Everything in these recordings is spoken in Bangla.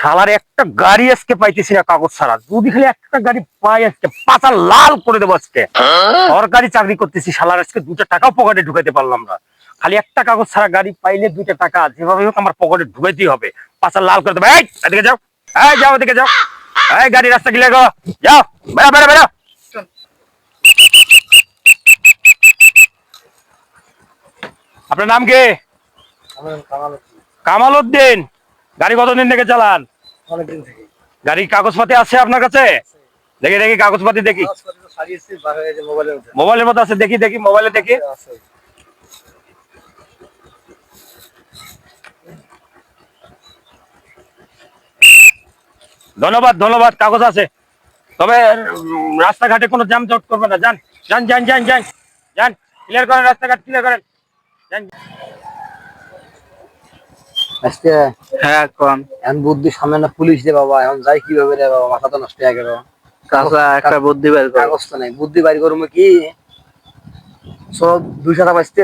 শালার একটা গাড়ি আজকে পাইতেছি না কাগজ ছাড়া। যদি খালি একটা গাড়ি পাই আজকে পাতা লাল করে দেবো আজকে। সরকারি চাকরি করতেছি শালার আজকে দুটা টাকাও পকেটে ঢুকাইতে পারলাম না। খালি একটা কাগজ ছাড়া গাড়ি পাইলে দুইটা টাকা যেভাবে হোক আমার পকেটে ঢুকাইতেই হবে। পাতা লাল করে দেবো। এই এদিকে যাও। এই যাও এদিকে যাও। এই গাড়ি রাস্তা গিলে গো। যাও বেড়া বেড়া বেড়া আপনার নাম কি? কামাল উদ্দিন। গাড়ি কতদিন থেকে চালান? অনেকদিন থেকে গাড়ির কাগজপাতি আছে আপনার কাছে? দেখি দেখি কাগজপাতি দেখি। মোবাইলের মধ্যে। আছে দেখি দেখি মোবাইলে দেখি। ধন্যবাদ ধন্যবাদ কাগজ আছে। তবে রাস্তাঘাটে কোনো জ্যাম জট করবে না। যান যান যান যান যান। যান ক্লিয়ার করেন রাস্তাঘাট ক্লিয়ার করেন। যান। আজকে হ্যাঁ কোন এখন বুদ্ধি সামনে না পুলিশ দে বাবা এখন যাই কীভাবে রে বাবা মাথা তো নষ্ট হয়ে গেল। কাঁচা একটা বুদ্ধি বের কর। কাগজ তো নাই। বুদ্ধি বাইর করব কি? সব দুই সাথে বাঁচতে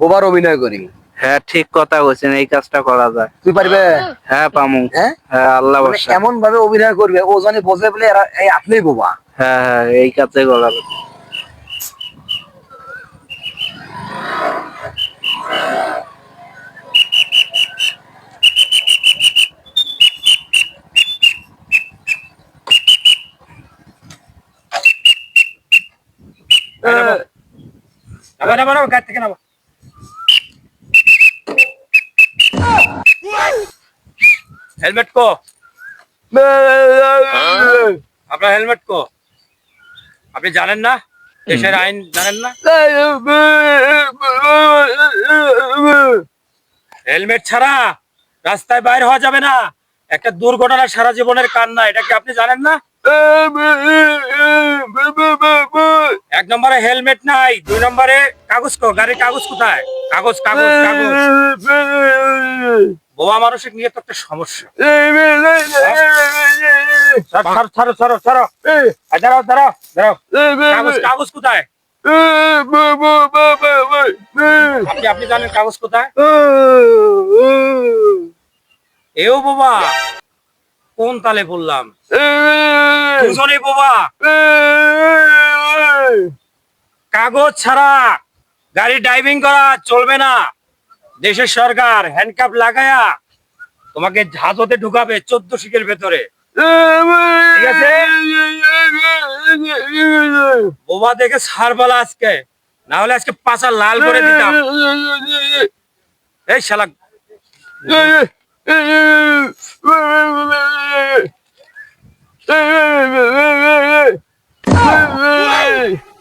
বোবার অভিনয় করি। হ্যাঁ ঠিক কথা বলছেন এই কাজটা করা যায়। তুই পারবে? হ্যাঁ পামু। হ্যাঁ? হ্যাঁ আল্লাহ মানে এমন ভাবে অভিনয় করবে ও জানি বোঝে বলে এই আপনিই বোবা। হ্যাঁ হ্যাঁ এই কাজে করা হেলমেট কো। আপনার হেলমেট কো। আপনি জানেন না? দেশের আইন জানেন না? হেলমেট ছাড়া রাস্তায় বাইর হওয়া যাবে না। একটা দুর্ঘটনা সারা জীবনের কান্না, এটা কি আপনি জানেন না? এক নম্বরে হেলমেট নাই, দুই নম্বরে কাগজ কো, গাড়ির কাগজ কোথায়? কাগজ কাগজ কাগজ। বোমা মানুষের নিয়ে তো একটা সমস্যা ছাড়ো ছাড়ো ছাড়ো কাগজ কোথায়? আপনি আপনি জানেন কাগজ কোথায়? এও বাবা কোন তালে পড়লাম দুজনে বাবা। কাগজ ছাড়া গাড়ি ড্রাইভিং করা চলবে না। দেশের সরকার হ্যান্ডকাপ লাগায়া তোমাকে হাজতে ঢুকাবে চোদ্দ শিখের ভেতরে। ঠিক আছে? বোবা দেখে সারবালা আজকে। না হলে আজকে পাচা লাল করে দিতাম। এই! শালা।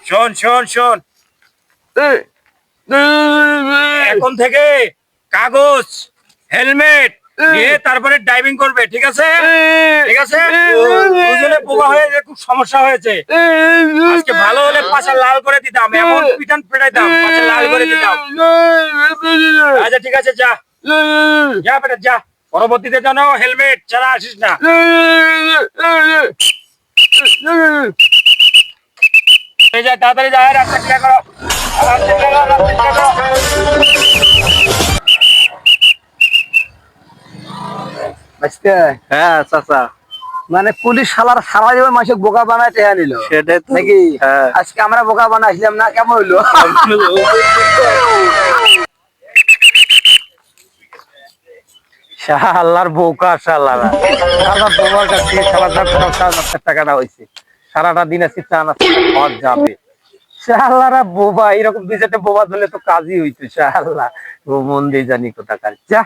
শোন শোন শোন। এখন থেকে কাগজ, হেলমেট নিয়ে তারপরে ড্রাইভিং করবে, ঠিক আছে? ঠিক আছে? দুজনে বোবা হয়ে খুব সমস্যা হয়েছে। আজকে ভালো হলে পাশা লাল করে দিতাম, এমন পিটান পেটাইতাম পাশা লাল করে দিতাম। আচ্ছা ঠিক আছে, যা। যা, বেটা, যা। পরবর্তীতে যেন হেলমেট ছাড়া আসিস না। তাড়াতাড়ি যা রাস্তা ক্লিয়ার করো রাস্তা clear করো, রাস্তা clear করো। হ্যাঁ চাচা। মানে পুলিশ শালার সারা জীবন বোকা বানায় টেহা নিল। সেটাই নাকি? হ্যাঁ। আজকে আমরা বোকা বানাইছিলাম না কেমন হইল? শালার বোকা, শালারা। শালা বোমার কাছ থেকে শালা চার টাকা চার লাখ টাকা না হয়েছে। সারাটা দিন আছে চা নাস্তা খাওয়া যাবে। বোবা, এরকম দুই বোবা ধরলে তো কাজই হইতো, শালা। মন দিয়ে জানি কোথাকার। যা।